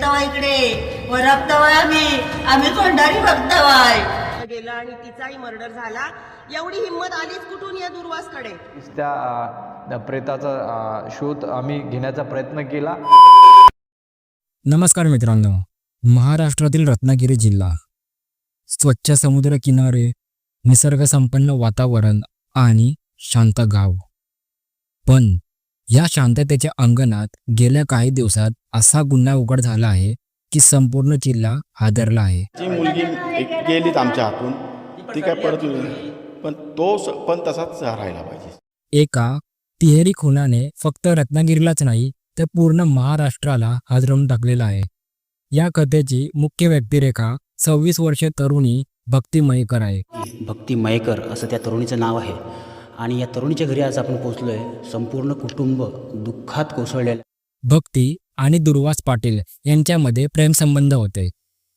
येतावा इकडे. वरपतावाय आम्ही. आम्ही तोंडारी बघतावाय गेला आणि तिचाही मर्डर झाला. एवढी हिंमत आलीच कुठून या दुर्वासकडे? त्या प्रेताचा शोध आम्ही घेण्याचा प्रयत्न केला. नमस्कार मित्रांनो. महाराष्ट्रातील रत्नागिरी जिल्हा. स्वच्छ समुद्र किनारे निसर्गसंपन्न वातावरण आणि शांत गाव. पण या शांततेच्या अंगणात गेल्या काही दिवसात असा गुन्हा उघड झाला आहे की संपूर्ण जिल्हा हादरला आहे. ती मुलगी एक गेलीच आमच्या हातून ती काय परत. पण तो पण तसाच राहायला पाहिजे. एका तिहेरी खुनाने फक्त रत्नागिरीलाच नाही तर पूर्ण महाराष्ट्राला हादरवून टाकलेला आहे. या कथेची मुख्य व्यक्तिरेखा सव्वीस वर्षीय तरुणी भक्ती मयेकर आहे. भक्ती मयेकर असं त्या तरुणीचं नाव आहे. आणि या तरुणीच्या घरी आज आपण आहे संपूर्ण कुटुंब दुःखात कोसळलेलं भक्ती आणि दुर्वास पाटील यांच्यामध्ये प्रेमसंबंध होते.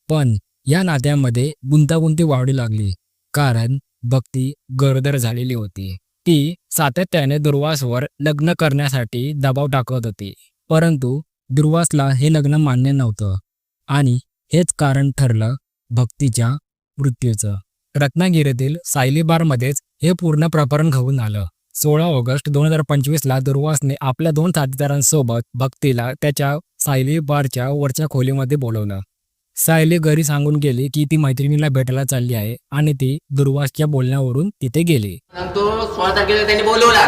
पण या नात्यामध्ये गुंतागुंती वाढू लागली. कारण भक्ती गरोदर झालेली होती. ती सातत्याने दुर्वासवर लग्न करण्यासाठी दबाव टाकत होती. परंतु दुर्वासला हे लग्न मान्य नव्हतं. आणि हेच कारण ठरलं भक्तीच्या मृत्यूचं. रत्नागिरीतील सायलीबारमध्येच हे पूर्ण प्रकरण घडून आलं. सोळा ऑगस्ट दोन हजार पंचवीसला दुर्वासने आपल्या दोन साथीदारांसोबत भक्तीला त्याच्या सायली बारच्या वरच्या खोलीमध्ये बोलवलं. सायली घरी सांगून गेली की ती मैत्रिणीला भेटायला चालली आहे आणि ती दुर्वासच्या बोलण्यावरून तिथे गेली. तो सोळा तारखेला त्यांनी बोलवला.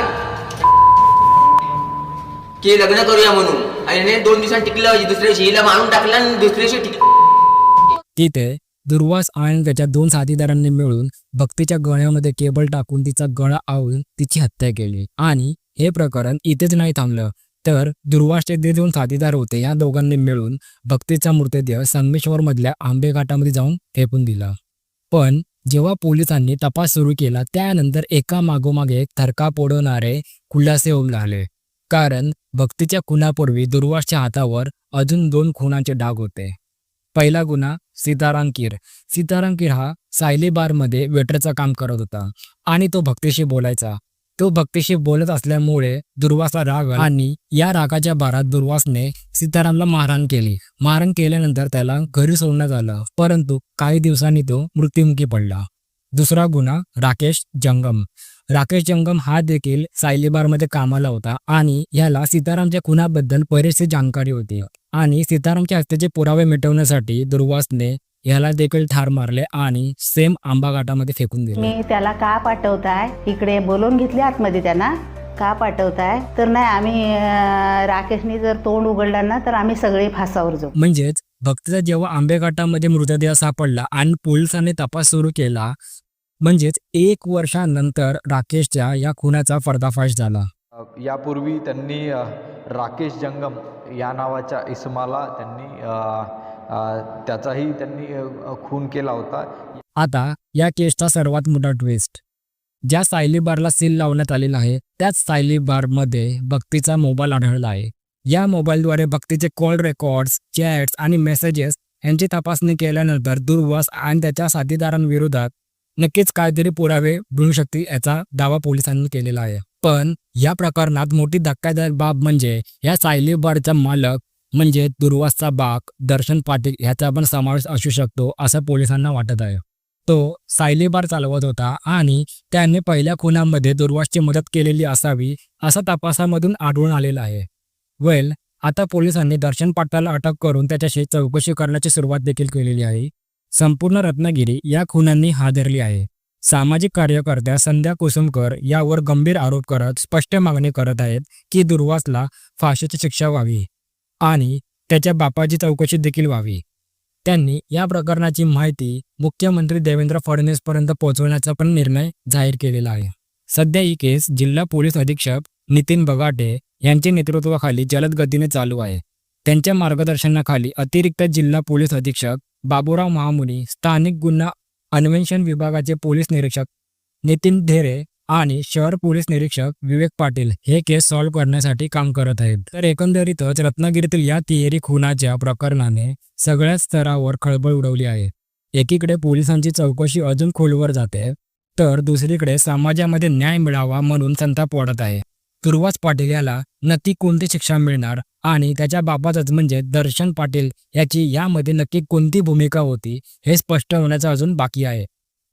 की लग्न करूया म्हणून. आणि दोन दिवसांनी टिकलं दुसऱ्या दिवशी हिला मारून टाकलं आणि दुसऱ्या दिवशी टिकलं तिथे दुर्वास आणि त्याच्या दोन साथीदारांनी मिळून भक्तीच्या गळ्यामध्ये केबल टाकून तिचा गळा आवळून तिची हत्या केली. आणि हे प्रकरण इथेच नाही थांबलं तर दुर्वासचे जे दोन साथीदार होते या दोघांनी मिळून भक्तीचा मृतदेह संगमेश्वर मधल्या आंबेघाटामध्ये जाऊन फेकून दिला. पण जेव्हा पोलिसांनी तपास सुरू केला त्यानंतर एका मागोमागे एक थरका पोडवणारे खुलासे होऊन राहिले. कारण भक्तीच्या खुनापूर्वी दुर्वासच्या हातावर अजून दोन खुनाचे डाग होते. पहिला गुन्हा सीताराम कीर सीताराम कीर हा सायली बारमध्ये वेटरचं काम करत होता आणि तो भक्तीशी बोलायचा. तो भक्तीशी बोलत असल्यामुळे दुर्वासला राग आणि या रागाच्या भारात दुर्वासने सीतारामला मारहाण केली. मारहाण केल्यानंतर त्याला घरी सोडण्यात आलं परंतु काही दिवसांनी तो मृत्युमुखी पडला. दुसरा गुन्हा राकेश जंगम. राकेश जंगम हा देखील सायलीबारमध्ये कामाला होता आणि याला सीतारामच्या खुनाबद्दल बरीचशी जाणकारी होती. आणि सीतारामच्या हत्येचे पुरावे मिटवण्यासाठी दुर्वासने याला देखील ठार मारले आणि सेम आंबा घाटामध्ये फेकून दिले. मी त्याला का पाठवताय? इकडे बोलवून घेतले आतमध्ये त्यांना. का पाठवताय? तर नाही आम्ही अं, राकेशनी जर तोंड उघडलं ना तर आम्ही सगळे फासावर जाऊ. म्हणजेच भक्तीचा जेव्हा आंबेघाटामध्ये मृतदेह सापडला आणि पोलिसांनी तपास सुरू केला म्हणजेच एक वर्षानंतर राकेशच्या या खुनाचा पर्दाफाश झाला. यापूर्वी त्यांनी राकेश जंगम या नावाच्या इसमाला त्यांनी त्याचाही त्यांनी खून केला होता. आता या केसचा सर्वात मोठा ट्विस्ट ज्या सायली बारला सील लावण्यात आलेला आहे त्याच सायली बारमध्ये भक्तीचा मोबाईल आढळला आहे. या मोबाईलद्वारे भक्तीचे कॉल रेकॉर्ड्स चॅट्स आणि मेसेजेस यांची तपासणी केल्यानंतर दुर्वास आणि त्याच्या साथीदारांविरोधात नक्कीच काहीतरी पुरावे मिळू शकतील याचा दावा पोलिसांनी केलेला आहे. पण या प्रकरणात मोठी धक्कादायक बाब म्हणजे या सायली बारचा मालक म्हणजे दुर्वासचा बाक दर्शन पाटील ह्याचा पण समावेश असू शकतो असं पोलिसांना वाटत आहे. तो सायली बार चालवत होता आणि त्याने पहिल्या खुनामध्ये दुर्वासची मदत केलेली असावी असं तपासामधून आढळून आलेलं आहे. वेल आता पोलिसांनी दर्शन पाटलाला अटक करून त्याच्याशी चौकशी करण्याची सुरुवात देखील केलेली आहे. संपूर्ण रत्नागिरी या खुनांनी हादरली आहे. सामाजिक कार्यकर्त्या संध्या कुसुमकर यावर गंभीर आरोप करत स्पष्ट मागणी करत आहेत की दुर्वासला फाशीची शिक्षा व्हावी आणि त्याच्या बापाची चौकशी देखील व्हावी. त्यांनी या प्रकरणाची माहिती मुख्यमंत्री देवेंद्र फडणवीसपर्यंत पोहोचवण्याचा पण निर्णय जाहीर केलेला आहे. सध्या ही केस जिल्हा पोलीस अधीक्षक नितीन बगाटे यांच्या नेतृत्वाखाली जलद गतीने चालू आहे. त्यांच्या मार्गदर्शनाखाली अतिरिक्त जिल्हा पोलीस अधीक्षक बाबूराव महामुनी स्थानिक गुन्हा अन्वेषण विभागाचे पोलीस निरीक्षक नितीन ढेरे आणि शहर पोलीस निरीक्षक विवेक पाटील हे केस सॉल्व्ह करण्यासाठी काम करत आहेत. तर एकंदरीतच रत्नागिरीतील या तिहेरी खुनाच्या प्रकरणाने सगळ्या स्तरावर खळबळ उडवली आहे. एकीकडे पोलिसांची चौकशी अजून खोलवर जाते तर दुसरीकडे समाजामध्ये न्याय मिळावा म्हणून संताप वाढत आहे. दुर्वास पाटील याला नक्की कोणती शिक्षा मिळणार? आणि त्याच्या बापाचाच म्हणजे दर्शन पाटील याची यामध्ये नक्की कोणती भूमिका होती हे स्पष्ट होण्याचं अजून बाकी आहे.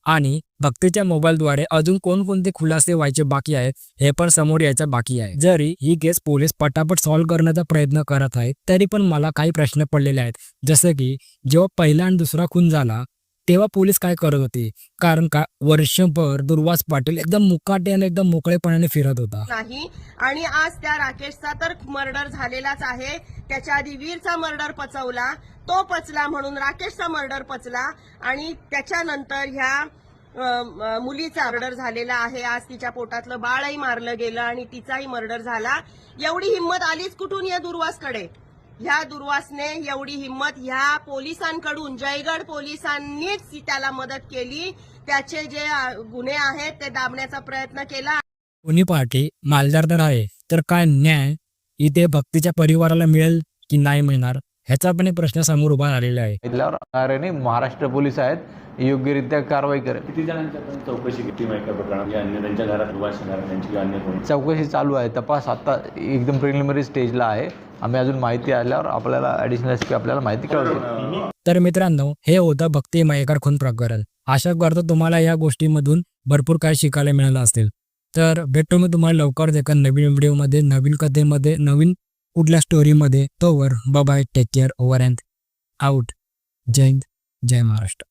आणि भक्तीच्या मोबाईलद्वारे अजून कोणकोणते खुलासे व्हायचे बाकी आहेत हे पण समोर यायचं बाकी आहे. जरी ही केस पोलीस पटापट सॉल्व्ह करण्याचा प्रयत्न करत आहेत तरी पण मला काही प्रश्न पडलेले आहेत. जसं की जेव्हा पहिला आणि दुसरा खून झाला तेव्हा पोलीस काय करत होते? कारण का? वर्षभर दुर्वास पाटील एकदम मुकाट्याने एकदम मोकळेपणाने फिरत होता. नाही. आणि आज त्या राकेशचा तर मर्डर झालेलाच आहे. त्याच्या आधी वीरचा मर्डर पचवला तो पचला म्हणून राकेशचा मर्डर पचला आणि त्याच्यानंतर ह्या मुलीचा मर्डर झालेला आहे. आज तिच्या पोटातलं बाळही मारलं गेलं आणि तिचाही मर्डर झाला. एवढी हिंमत आलीच कुठून या दुर्वासकडे? ह्या दुर्वासने एवढी हिंमत ह्या पोलिसांकडून जयगड पोलिसांनीच त्याला मदत केली. त्याचे जे गुन्हे आहेत ते दाबण्याचा प्रयत्न केला. कोणी पार्टी मालदार तर आहे. तर काय न्याय इथे भक्तीच्या परिवाराला मिळेल की नाही मिळणार? ह्याचा पण एक प्रश्न समोर उभा झालेला आहे. अरे महाराष्ट्र पोलीस आहेत योग्यरित्या कारवाई करेल. किती जणांची आपण चौकशी किती माहिती प्रकरण? जे अन्य त्यांच्या घरात उभास त्यांची अन्य कोणी? चौकशी चालू आहे तपास आता एकदम प्रिलिमिनरी स्टेजला आहे. आम्ही अजून माहिती आल्यावर आपल्याला ॲडिशनल एस पी आपल्याला माहिती कळवतील तर मित्रांनो हे होतं भक्ती मयेकर खून प्रकरण. आशा करतो तुम्हाला या गोष्टीमधून भरपूर काय शिकायला मिळालं असेल. तर भेटतो मी तुम्हाला लवकरच एका नवीन व्हिडिओमध्ये नवीन कथेमध्ये नवीन कुठल्या स्टोरीमध्ये तोवर bye take care over and out जय हिंद जय महाराष्ट्र.